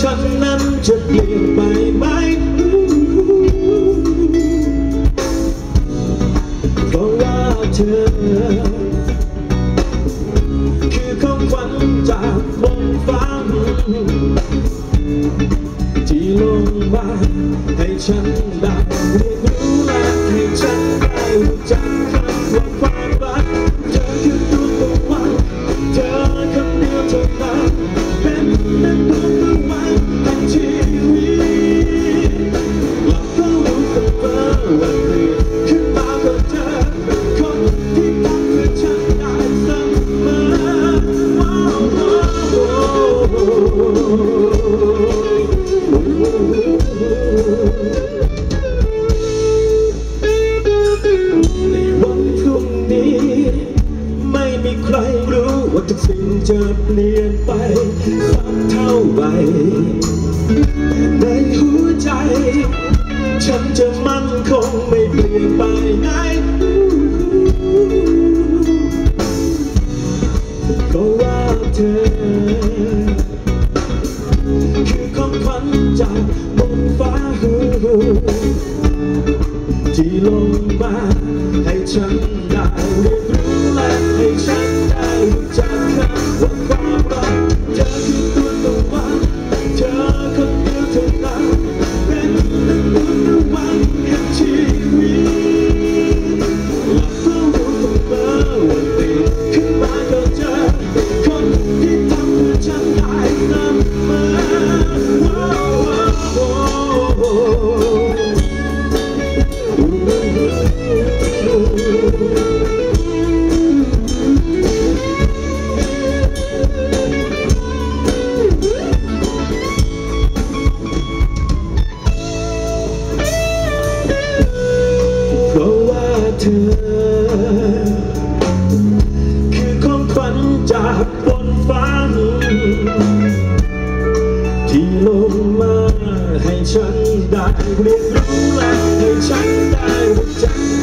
ฉันนั้นจะเปลี่ยนไปไหมเพราะว่าเธอ คือของขวัญจากบนฟ้าที่ลงมาให้ฉันได้เรียนรู้และให้ฉันได้รู้จัก สิ่งจะเปลี่ยนไปสักเท่าไหร่แต่ในหัวใจ ฉันจะมั่นคงไม่เปลี่ยนไปไหนก็ว่าเธอ คือของขวัญจากบนฟ้าที่ลงมาให้ฉันได้เรียนรู้และให้ฉัน เธอ คือของขวัญจากบนฟ้า ที่ลงมาให้ฉันได้เรียนรู้และให้ฉันได้รู้จัก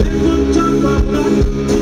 กันมี